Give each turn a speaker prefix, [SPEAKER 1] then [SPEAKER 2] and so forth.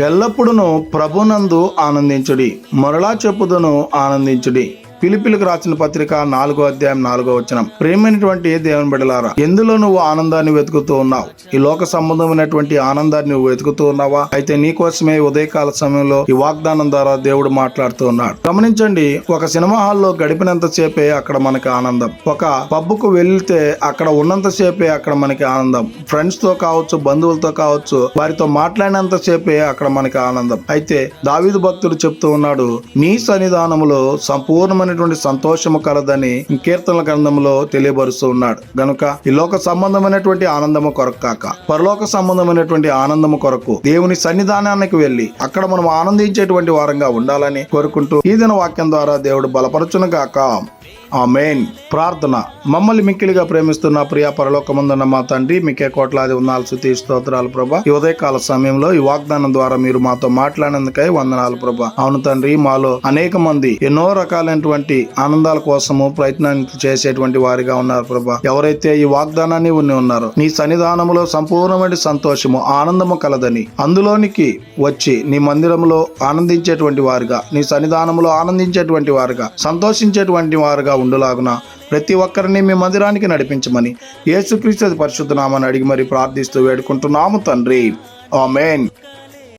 [SPEAKER 1] ఎల్లప్పుడూ ప్రభునందు ఆనందించుడి. మరలా చెప్పుదును ఆనందించుడి. పిలిపిలకు రాసిన పత్రిక నాలుగో అధ్యాయం నాలుగో వచనం. ప్రేమైనటువంటి దేవుని బిడలారా ఎందులో నువ్వు ఆనందాన్ని వెతుకుతూ ఉన్నావు? ఈ లోక సంబంధమైనటువంటి ఆనందాన్ని నువ్వు వెతుకుతూ ఉన్నావా? అయితే నీకోసమే ఉదయకాల సమయంలో ఈ వాగ్దానం ద్వారా దేవుడు మాట్లాడుతూ ఉన్నాడు. గమనించండి ఒక సినిమా హాల్లో గడిపినంత సేపే అక్కడ మనకి ఆనందం. ఒక పబ్బుకు వెళ్తే అక్కడ ఉన్నంత సేపే అక్కడ మనకి ఆనందం. ఫ్రెండ్స్తో కావచ్చు బంధువులతో కావచ్చు వారితో మాట్లాడినంత సేపే అక్కడ మనకి ఆనందం. అయితే దావీదు భక్తుడు చెప్తూ ఉన్నాడు నీ సన్నిధానములో సంపూర్ణమైనటువంటి సంతోషము కలదని కీర్తనల గ్రంథంలో తెలియబరుస్తూ ఉన్నాడు. గనుక ఈ లోక సంబంధమైనటువంటి ఆనందము కొరకు కాక పరలోక సంబంధమైనటువంటి ఆనందము కొరకు దేవుని సన్నిధానానికి వెళ్ళి అక్కడ మనం ఆనందించేటువంటి వారంగా ఉండాలని కోరుకుంటూ ఈ దిన వాక్యం ద్వారా దేవుడు బలపరచును గాక. ఆమెన్. ప్రార్థన. మమ్మల్ని మిక్కిలిగా ప్రేమిస్తున్న ప్రియ పరలోకమందున్న మా తండ్రి మీకే కోట్లాది వందనాలు శుతి స్తోత్రాలు ప్రభా. ఈ ఉదయకాల సమయంలో ఈ వాగ్దానం ద్వారా మీరు మాతో మాట్లాడినందుకై వందనాలు ప్రభా. అవును తండ్రి మాలో అనేక మంది ఎన్నో రకాలైనటువంటి ఆనందాల కోసము ప్రయత్నాన్ని చేసేటువంటి వారిగా ఉన్నారు ప్రభా. ఎవరైతే ఈ వాగ్దానాన్ని ఉన్ని ఉన్నారో నీ సన్నిధానంలో సంపూర్ణమైన సంతోషము ఆనందము కలదని అందులోనికి వచ్చి నీ మందిరంలో ఆనందించేటువంటి వారుగా నీ సన్నిధానంలో ఆనందించేటువంటి వారుగా సంతోషించేటువంటి వారుగా ఉండులాగున? ప్రతి ఒక్కరిని మీ మందిరానికి నడిపించమని యేసుక్రీస్తు పరిశుద్ధనామని అడిగి మరి ప్రార్థిస్తూ వేడుకుంటున్నాము తండ్రి. ఆమెన్.